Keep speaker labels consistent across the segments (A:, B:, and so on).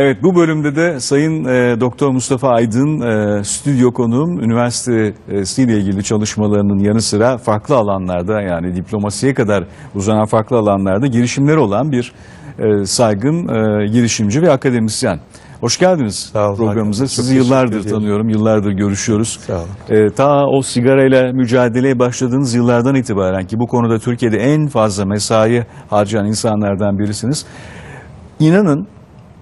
A: Evet bu bölümde de Sayın e, Doktor Mustafa Aydın e, stüdyo konuğum üniversitesiyle ilgili çalışmalarının yanı sıra farklı alanlarda yani diplomasiye kadar uzanan farklı alanlarda girişimleri olan bir e, saygın e, girişimci ve akademisyen. Hoş geldiniz
B: Sağ olun,
A: programımıza.
B: Hakan. Çok
A: Sizi
B: teşekkür
A: yıllardır tanıyorum, yıllardır görüşüyoruz.
B: Sağ olun.
A: E, ta o sigarayla mücadeleye başladığınız yıllardan itibaren ki bu konuda Türkiye'de en fazla mesai harcayan insanlardan birisiniz. İnanın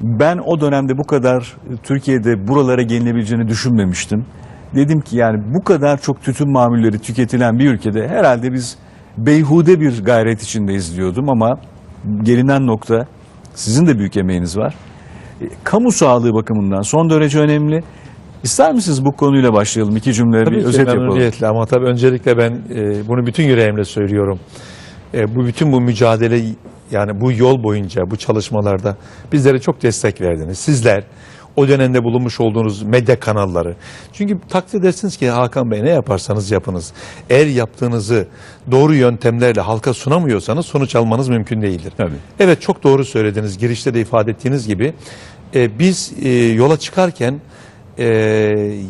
A: ben o dönemde bu kadar Türkiye'de buralara gelinebileceğini düşünmemiştim. Dedim ki yani bu kadar çok tütün mamulleri tüketilen bir ülkede herhalde biz beyhude bir gayret içindeyiz diyordum ama gelinen nokta sizin de büyük emeğiniz var. E, Kamu sağlığı bakımından son derece önemli. İster misiniz bu konuyla başlayalım? İki cümle
B: Tabii
A: bir
B: ki
A: özet yapalım.
B: ama tabii öncelikle ben e, bunu bütün yüreğimle söylüyorum. E, bu bütün bu mücadele yani bu yol boyunca bu çalışmalarda bizlere çok destek verdiniz. Sizler o dönemde bulunmuş olduğunuz medya kanalları. Çünkü takdir edersiniz ki Hakan Bey ne yaparsanız yapınız. Eğer yaptığınızı doğru yöntemlerle halka sunamıyorsanız sonuç almanız mümkün değildir.
A: Tabii.
B: Evet çok doğru söylediniz. Girişte de ifade ettiğiniz gibi e, biz e, yola çıkarken e,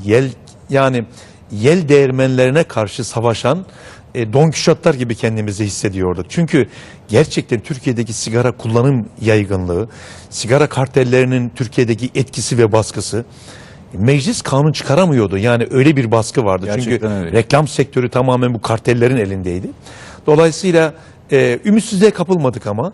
B: yel yani yel değirmenlerine karşı savaşan e, Don Kişotlar gibi kendimizi hissediyorduk. Çünkü gerçekten Türkiye'deki sigara kullanım yaygınlığı, sigara kartellerinin Türkiye'deki etkisi ve baskısı meclis kanun çıkaramıyordu. Yani öyle bir baskı vardı.
A: Gerçekten
B: Çünkü
A: öyle.
B: reklam sektörü tamamen bu kartellerin elindeydi. Dolayısıyla e, ümitsizliğe kapılmadık ama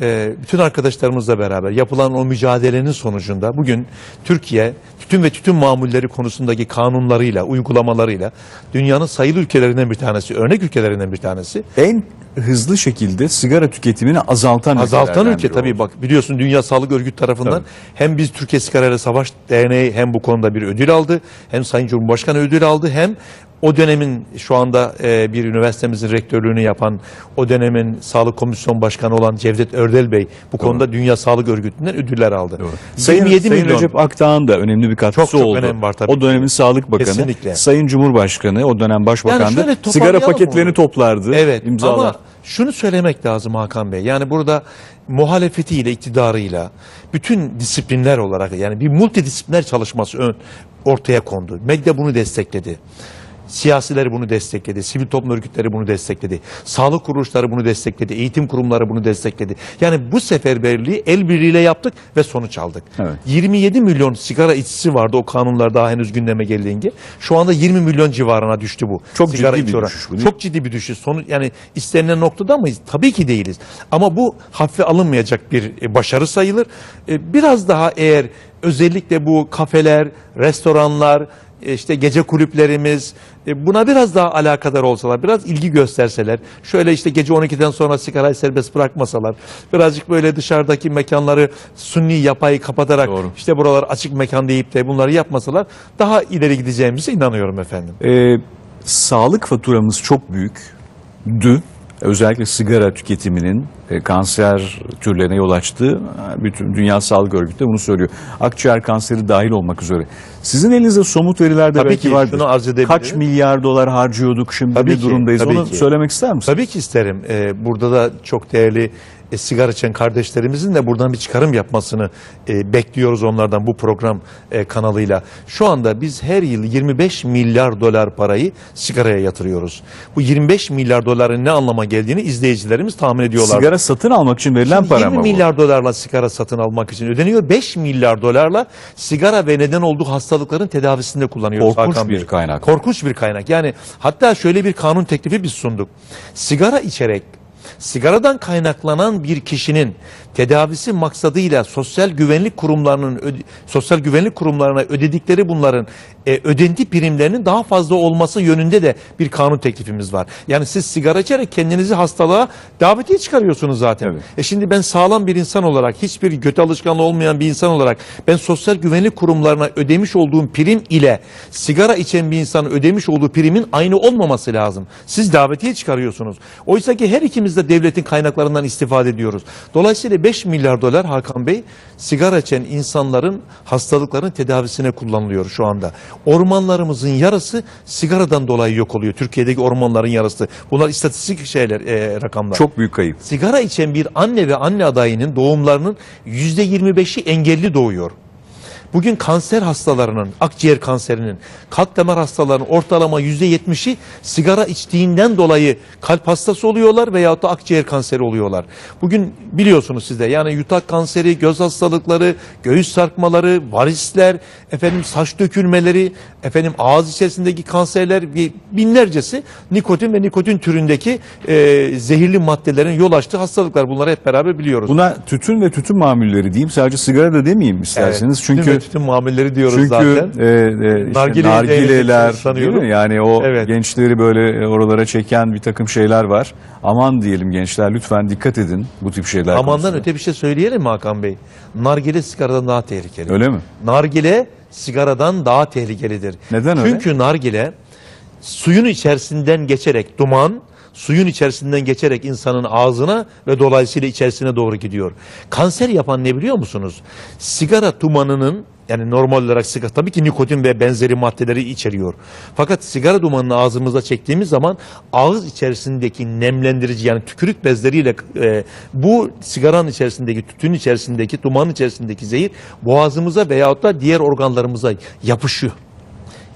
B: e, bütün arkadaşlarımızla beraber yapılan o mücadelenin sonucunda bugün Türkiye tütün ve tütün mamulleri konusundaki kanunlarıyla, uygulamalarıyla dünyanın sayılı ülkelerinden bir tanesi, örnek ülkelerinden bir tanesi.
A: En hızlı şekilde sigara tüketimini azaltan
B: Azaltan ülke tabii
A: oldu.
B: bak biliyorsun Dünya Sağlık Örgütü tarafından
A: Tabii.
B: hem biz Türkiye Sigarayla Savaş Derneği hem bu konuda bir ödül aldı. Hem Sayın Cumhurbaşkanı ödül aldı hem o dönemin şu anda e, bir üniversitemizin rektörlüğünü yapan o dönemin Sağlık Komisyon Başkanı olan Cevdet Ördel Bey bu konuda Dünya Sağlık Örgütü'nden ödüller aldı.
A: Doğru. Sayın,
B: 27
A: Sayın
B: milyon
A: Recep Akdağ'ın da önemli bir katkısı
B: Çok çok
A: oldu.
B: önemi var tabii
A: O dönemin Sağlık Bakanı,
B: Kesinlikle.
A: Sayın Cumhurbaşkanı, o dönem Başbakan
B: Yani
A: sigara paketlerini
B: onu.
A: toplardı,
B: Evet
A: imzalar.
B: ama şunu söylemek lazım Hakan Bey. Yani burada muhalefetiyle, iktidarıyla bütün disiplinler olarak yani bir multidisipliner çalışması ön, ortaya kondu. Medya bunu destekledi. Siyasiler bunu destekledi, sivil toplum örgütleri bunu destekledi, sağlık kuruluşları bunu destekledi, eğitim kurumları bunu destekledi. Yani bu seferberliği el birliğiyle yaptık ve sonuç aldık.
A: Evet.
B: 27 milyon sigara içicisi vardı o kanunlar daha henüz gündeme geldiğinde. Şu anda 20 milyon civarına düştü bu.
A: Çok
B: sigara
A: ciddi bir düşüş bu?
B: Çok ciddi bir düşüş. Sonu yani istenilen noktada mıyız? Tabii ki değiliz. Ama bu hafife alınmayacak bir e, başarı sayılır. E, Biraz daha eğer özellikle bu kafeler, restoranlar, e, işte gece kulüplerimiz e, buna biraz daha alakadar olsalar, biraz ilgi gösterseler, şöyle işte gece 12'den sonra sigarayı serbest bırakmasalar, birazcık böyle dışarıdaki mekanları sunni yapayı kapatarak
A: Doğru.
B: işte buralar açık mekan deyip de bunları yapmasalar daha ileri gideceğimize inanıyorum efendim.
A: Ee, sağlık faturamız çok büyüktü. Özellikle sigara tüketiminin kanser türlerine yol açtığı e, bütün Dünya Sağlık Örgütü de bunu söylüyor. Akciğer kanseri dahil olmak üzere. Sizin elinizde somut veriler de
B: Tabii
A: belki
B: ki,
A: vardır.
B: şunu arz edebilirim.
A: Kaç milyar dolar harcıyorduk şimdi
B: Tabii
A: ne
B: ki,
A: durumdayız
B: tabii
A: onu
B: ki.
A: söylemek ister misiniz?
B: Tabii ki isterim. Ee, burada da çok değerli e, sigara içen kardeşlerimizin de buradan bir çıkarım yapmasını e, bekliyoruz onlardan bu program e, kanalıyla. Şu anda biz her yıl 25 milyar dolar parayı sigaraya yatırıyoruz. Bu 25 milyar doların ne anlama geldiğini izleyicilerimiz tahmin ediyorlar.
A: Sigara satın almak için verilen para
B: 20
A: mı bu?
B: milyar dolarla sigara satın almak için ödeniyor. 5 milyar dolarla sigara ve neden olduğu hastalıkların tedavisinde kullanıyoruz.
A: Korkunç
B: Hakan
A: bir
B: Bey.
A: kaynak.
B: Korkunç bir kaynak. Yani hatta şöyle bir kanun teklifi biz sunduk. Sigara içerek sigaradan kaynaklanan bir kişinin tedavisi maksadıyla sosyal güvenlik kurumlarının sosyal güvenlik kurumlarına ödedikleri bunların e, ödenti primlerinin daha fazla olması yönünde de bir kanun teklifimiz var. Yani siz sigara içerek kendinizi hastalığa davetiye çıkarıyorsunuz zaten.
A: Evet.
B: E şimdi ben sağlam bir insan olarak, hiçbir kötü alışkanlığı olmayan bir insan olarak ben sosyal güvenlik kurumlarına ödemiş olduğum prim ile sigara içen bir insanın ödemiş olduğu primin aynı olmaması lazım. Siz davetiye çıkarıyorsunuz. Oysa ki her ikimiz de devletin kaynaklarından istifade ediyoruz. Dolayısıyla 5 milyar dolar Hakan Bey sigara içen insanların hastalıkların tedavisine kullanılıyor şu anda. Ormanlarımızın yarısı sigaradan dolayı yok oluyor. Türkiye'deki ormanların yarısı. Bunlar istatistik şeyler, e, rakamlar.
A: Çok büyük kayıp.
B: Sigara içen bir anne ve anne adayının doğumlarının %25'i engelli doğuyor. Bugün kanser hastalarının, akciğer kanserinin, kalp damar hastalarının ortalama %70'i sigara içtiğinden dolayı kalp hastası oluyorlar veyahut da akciğer kanseri oluyorlar. Bugün biliyorsunuz siz de yani yutak kanseri, göz hastalıkları, göğüs sarkmaları, varisler, efendim saç dökülmeleri, efendim ağız içerisindeki kanserler binlercesi nikotin ve nikotin türündeki e, zehirli maddelerin yol açtığı hastalıklar. Bunları hep beraber biliyoruz.
A: Buna tütün ve tütün mamulleri diyeyim. Sadece sigara da demeyeyim isterseniz.
B: Evet,
A: Çünkü
B: tütün mamulleri diyoruz
A: Çünkü
B: zaten.
A: e, e, işte nargileler
B: elbette
A: değil
B: sanıyorum.
A: mi? Yani o
B: Evet.
A: gençleri böyle e, oralara çeken bir takım şeyler var. Aman diyelim gençler lütfen dikkat edin bu tip şeyler
B: Amandan
A: konusunda.
B: öte bir şey söyleyelim mi Hakan Bey? Nargile sigaradan daha tehlikeli.
A: Öyle mi?
B: Nargile sigaradan daha tehlikelidir.
A: Neden öyle?
B: Çünkü nargile suyun içerisinden geçerek duman suyun içerisinden geçerek insanın ağzına ve dolayısıyla içerisine doğru gidiyor. Kanser yapan ne biliyor musunuz? Sigara dumanının yani normal olarak sigara tabii ki nikotin ve benzeri maddeleri içeriyor. Fakat sigara dumanını ağzımıza çektiğimiz zaman ağız içerisindeki nemlendirici yani tükürük bezleriyle e, bu sigaranın içerisindeki tütün içerisindeki dumanın içerisindeki zehir boğazımıza veyahut da diğer organlarımıza yapışıyor.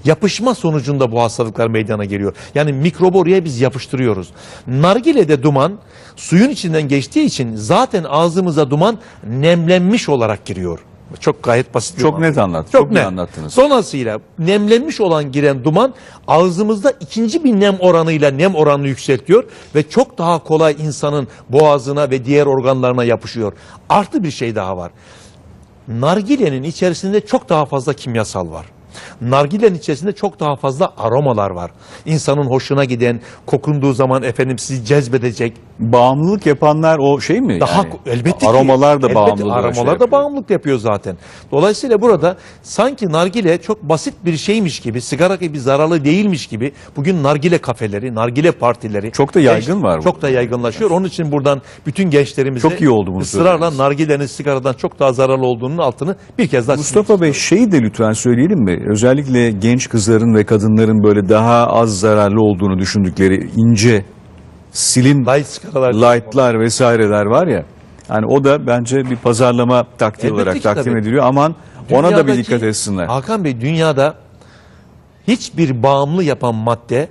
B: Yapışma sonucunda bu hastalıklar meydana geliyor. Yani mikrobu oraya biz yapıştırıyoruz. Nargile'de duman suyun içinden geçtiği için zaten ağzımıza duman nemlenmiş olarak giriyor. Çok gayet basit.
A: Çok net anlat.
B: Çok,
A: Çok
B: net.
A: anlattınız.
B: Dolayısıyla nemlenmiş olan giren duman ağzımızda ikinci bir nem oranıyla nem oranını yükseltiyor ve çok daha kolay insanın boğazına ve diğer organlarına yapışıyor. Artı bir şey daha var. Nargilenin içerisinde çok daha fazla kimyasal var. Nargilenin içerisinde çok daha fazla aromalar var. İnsanın hoşuna giden, kokunduğu zaman efendim sizi cezbedecek.
A: Bağımlılık yapanlar o şey mi?
B: Daha
A: yani?
B: elbette
A: Aromalar da
B: elbette
A: bağımlılığa
B: aromalar
A: şey
B: da
A: yapıyor.
B: bağımlılık yapıyor zaten. Dolayısıyla burada sanki nargile çok basit bir şeymiş gibi, sigara gibi zararlı değilmiş gibi bugün nargile kafeleri, nargile partileri
A: Çok da yaygın var bu.
B: Çok da yaygınlaşıyor. Onun için buradan bütün gençlerimize
A: Çok iyi oldu bunu
B: ısrarla nargilenin sigaradan çok daha zararlı olduğunun altını bir kez daha
A: Mustafa Bey şeyi de lütfen söyleyelim mi? Özellikle genç kızların ve kadınların böyle daha az zararlı olduğunu düşündükleri ince,
B: Light sigaralar.
A: light'lar vesaireler var ya. Hani o da bence bir pazarlama taktiği
B: Elbette
A: olarak
B: ki
A: takdim
B: tabii.
A: ediliyor. Aman ona da bir
B: Dünyadaki-
A: dikkat etsinler.
B: Hakan Bey dünyada hiçbir bağımlı yapan madde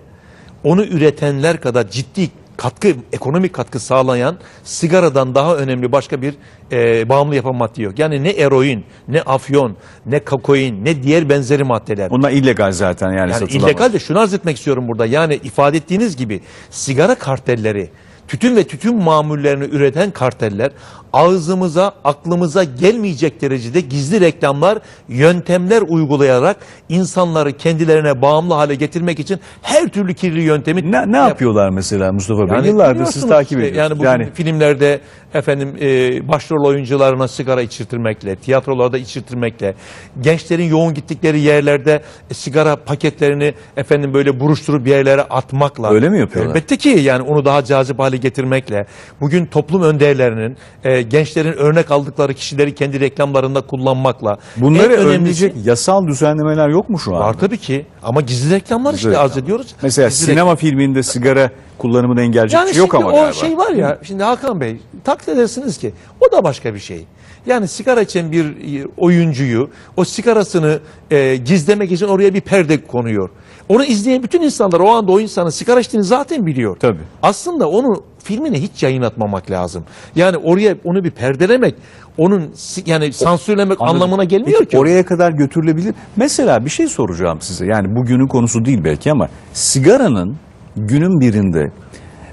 B: onu üretenler kadar ciddi katkı, ekonomik katkı sağlayan sigaradan daha önemli başka bir e, bağımlı yapan madde yok. Yani ne eroin, ne afyon, ne kakoin, ne diğer benzeri maddeler.
A: Onlar illegal zaten yani,
B: Yani
A: satılamaz.
B: illegal de şunu arz etmek istiyorum burada. Yani ifade ettiğiniz gibi sigara kartelleri, tütün ve tütün mamullerini üreten karteller ağzımıza, aklımıza gelmeyecek derecede gizli reklamlar, yöntemler uygulayarak insanları kendilerine bağımlı hale getirmek için her türlü kirli yöntemi
A: Ne, ne yapıyorlar mesela Mustafa Bey?
B: yani
A: Yıllardır siz takip ediyorsunuz.
B: Yani bugün filmlerde efendim e, başrol oyuncularına sigara içirtmekle, tiyatrolarda içirtmekle, gençlerin yoğun gittikleri yerlerde e, sigara paketlerini efendim böyle buruşturup bir yerlere atmakla.
A: Öyle mi yapıyorlar?
B: Elbette ki yani onu daha cazip hale getirmekle. Bugün toplum önderlerinin, e, gençlerin örnek aldıkları kişileri kendi reklamlarında kullanmakla.
A: Bunları
B: en
A: önleyecek yasal düzenlemeler yok mu şu an?
B: Var tabii ki ama gizli reklamlar
A: Gizli
B: işte arz
A: reklam.
B: ediyoruz.
A: Mesela
B: Gizli
A: sinema filminde sigara kullanımını engelleyecek
B: yani
A: bir şey yok ama
B: o
A: galiba.
B: şey var ya, şimdi Hakan Bey takdir edersiniz ki o da başka bir şey. Yani sigara içen bir oyuncuyu o sigarasını e, gizlemek için oraya bir perde konuyor. Onu izleyen bütün insanlar o anda o insanın sigara içtiğini zaten biliyor.
A: Tabii.
B: Aslında onu filmine hiç yayınlatmamak lazım. Yani oraya onu bir perdelemek, onun yani sansürlemek
A: Anladım.
B: anlamına gelmiyor
A: Peki,
B: ki.
A: Oraya kadar götürülebilir. Mesela bir şey soracağım size. Yani bugünün konusu değil belki ama sigaranın günün birinde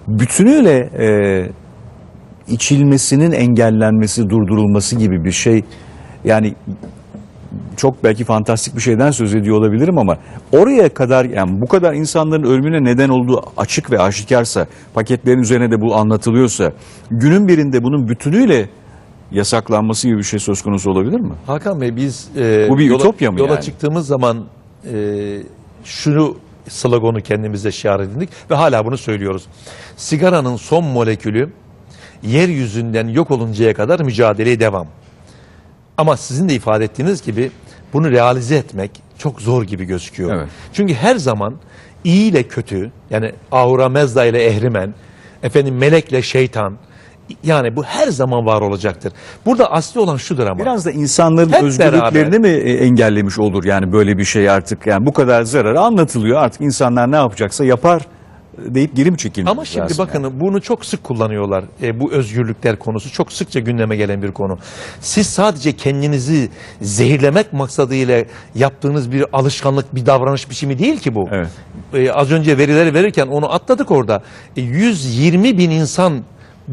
A: bütünüyle e, içilmesinin engellenmesi, durdurulması gibi bir şey yani çok belki fantastik bir şeyden söz ediyor olabilirim ama oraya kadar yani bu kadar insanların ölümüne neden olduğu açık ve aşikarsa paketlerin üzerine de bu anlatılıyorsa günün birinde bunun bütünüyle yasaklanması gibi bir şey söz konusu olabilir mi?
B: Hakan Bey biz e,
A: Bu bir
B: yola,
A: ütopya mı
B: yola
A: yani?
B: çıktığımız zaman e, şunu sloganı kendimize şiar edindik ve hala bunu söylüyoruz. Sigaranın son molekülü yeryüzünden yok oluncaya kadar mücadeleye devam. Ama sizin de ifade ettiğiniz gibi bunu realize etmek çok zor gibi gözüküyor.
A: Evet.
B: Çünkü her zaman iyi ile kötü yani Ahura Mezda ile Ehrimen, efendim melekle şeytan yani bu her zaman var olacaktır. Burada asli olan şudur ama.
A: Biraz da insanların
B: Hep
A: özgürlüklerini mi e, engellemiş olur yani böyle bir şey artık yani bu kadar zararı anlatılıyor artık insanlar ne yapacaksa yapar e, deyip geri mi çekilmiş?
B: Ama şimdi bakın bunu çok sık kullanıyorlar. E, bu özgürlükler konusu çok sıkça gündeme gelen bir konu. Siz sadece kendinizi zehirlemek maksadıyla yaptığınız bir alışkanlık, bir davranış biçimi değil ki bu.
A: Evet.
B: E, az önce verileri verirken onu atladık orada. E, 120 bin insan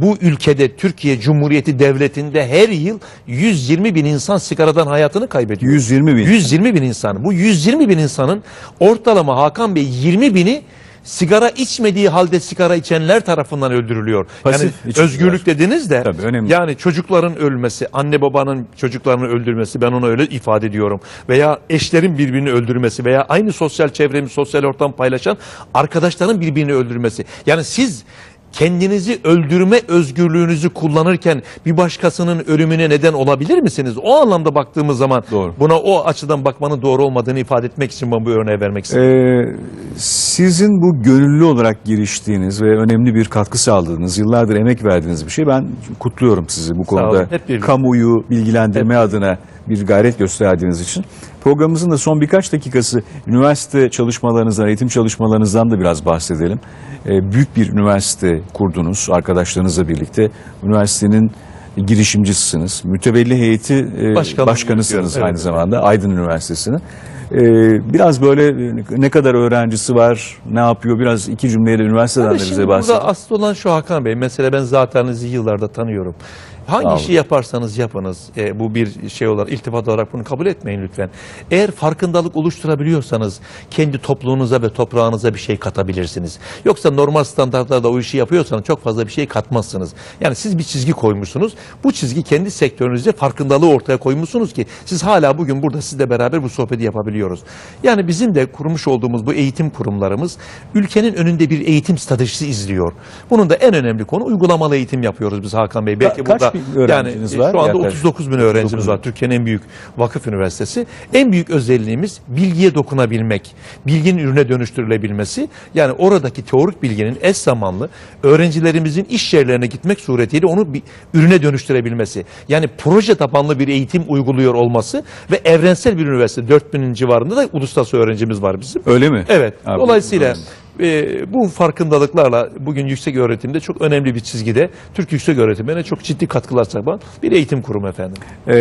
B: bu ülkede Türkiye Cumhuriyeti Devleti'nde her yıl 120 bin insan sigaradan hayatını kaybediyor.
A: 120 bin.
B: 120 bin insan. Bu 120 bin insanın ortalama Hakan Bey 20 bini sigara içmediği halde sigara içenler tarafından öldürülüyor.
A: Pasif
B: yani özgürlük dediniz de
A: Tabii, önemli.
B: yani çocukların ölmesi, anne babanın çocuklarını öldürmesi ben onu öyle ifade ediyorum. Veya eşlerin birbirini öldürmesi veya aynı sosyal çevremi, sosyal ortam paylaşan arkadaşların birbirini öldürmesi. Yani siz kendinizi öldürme özgürlüğünüzü kullanırken bir başkasının ölümüne neden olabilir misiniz? O anlamda baktığımız zaman
A: Doğru.
B: buna o açıdan bakmanın doğru olmadığını ifade etmek için ben bu örneği vermek istedim.
A: Ee, sizin bu gönüllü olarak giriştiğiniz ve önemli bir katkı sağladığınız, yıllardır emek verdiğiniz bir şey. Ben kutluyorum sizi bu konuda.
B: hep.
A: Kamuoyu bilgilendirme adına bir gayret gösterdiğiniz için. Programımızın da son birkaç dakikası üniversite çalışmalarınızdan, eğitim çalışmalarınızdan da biraz bahsedelim. Ee, büyük bir üniversite kurdunuz arkadaşlarınızla birlikte. Üniversitenin girişimcisisiniz. Mütevelli heyeti e,
B: Başkanlığını
A: başkanısınız
B: yürütüyorum,
A: aynı
B: evet.
A: zamanda Aydın Üniversitesi'nin. Ee, biraz böyle ne kadar öğrencisi var, ne yapıyor biraz iki cümleyle üniversiteden de bize
B: burada
A: bahsedin.
B: asıl olan şu Hakan Bey. Mesela ben zateninizi yıllarda tanıyorum. Hangi işi yaparsanız yapınız, e, bu bir şey olarak, iltifat olarak bunu kabul etmeyin lütfen. Eğer farkındalık oluşturabiliyorsanız kendi topluluğunuza ve toprağınıza bir şey katabilirsiniz. Yoksa normal standartlarda o işi yapıyorsanız çok fazla bir şey katmazsınız. Yani siz bir çizgi koymuşsunuz. Bu çizgi kendi sektörünüzde farkındalığı ortaya koymuşsunuz ki siz hala bugün burada sizle beraber bu sohbeti yapabiliyoruz. Yani bizim de kurmuş olduğumuz bu eğitim kurumlarımız ülkenin önünde bir eğitim stratejisi izliyor. Bunun da en önemli konu uygulamalı eğitim yapıyoruz biz Hakan Bey. Belki
A: kaç
B: burada
A: öğrenciniz
B: yani, e,
A: var?
B: Şu anda
A: Yaklaşık
B: 39 bin öğrencimiz
A: 39
B: var. Türkiye'nin en büyük vakıf üniversitesi. En büyük özelliğimiz bilgiye dokunabilmek, bilginin ürüne dönüştürülebilmesi. Yani oradaki teorik bilginin eş zamanlı öğrencilerimizin iş yerlerine gitmek suretiyle onu bir ürüne dönüştürebilmesi. Yani proje tabanlı bir eğitim uyguluyor olması ve evrensel bir üniversite 4000'in civarında da uluslararası öğrencimiz var bizim.
A: Öyle mi?
B: Evet.
A: Abi,
B: Dolayısıyla. E, bu farkındalıklarla bugün yüksek öğretimde çok önemli bir çizgide Türk yüksek öğretimine çok ciddi katkılar sağlayan bir eğitim kurumu efendim.
A: Ee,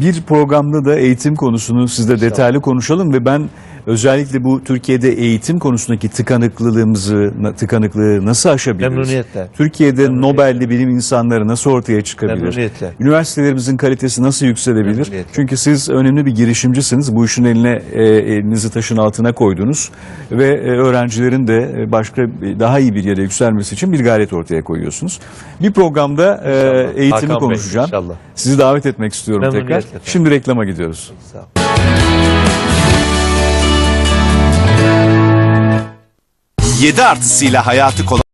A: bir programda da eğitim konusunu sizle detaylı konuşalım ve ben özellikle bu Türkiye'de eğitim konusundaki tıkanıklılığımızı, tıkanıklığı nasıl aşabiliriz?
B: Memnuniyetle.
A: Türkiye'de Nobel'li bilim insanları nasıl ortaya çıkabilir?
B: Memnuniyetle.
A: Üniversitelerimizin kalitesi nasıl yükselebilir?
B: Memnuniyetle.
A: Çünkü siz önemli bir girişimcisiniz. Bu işin eline e, elinizi taşın altına koydunuz ve e, öğrencilerin de e, başka daha iyi bir yere yükselmesi için bir gayret ortaya koyuyorsunuz. Bir programda e, eğitimi
B: Hakan Bey,
A: konuşacağım.
B: inşallah.
A: Sizi davet etmek istiyorum tekrar.
B: Memnuniyetle.
A: Şimdi reklama gidiyoruz.
B: Sağ ol.
C: 7 artısıyla hayatı kolay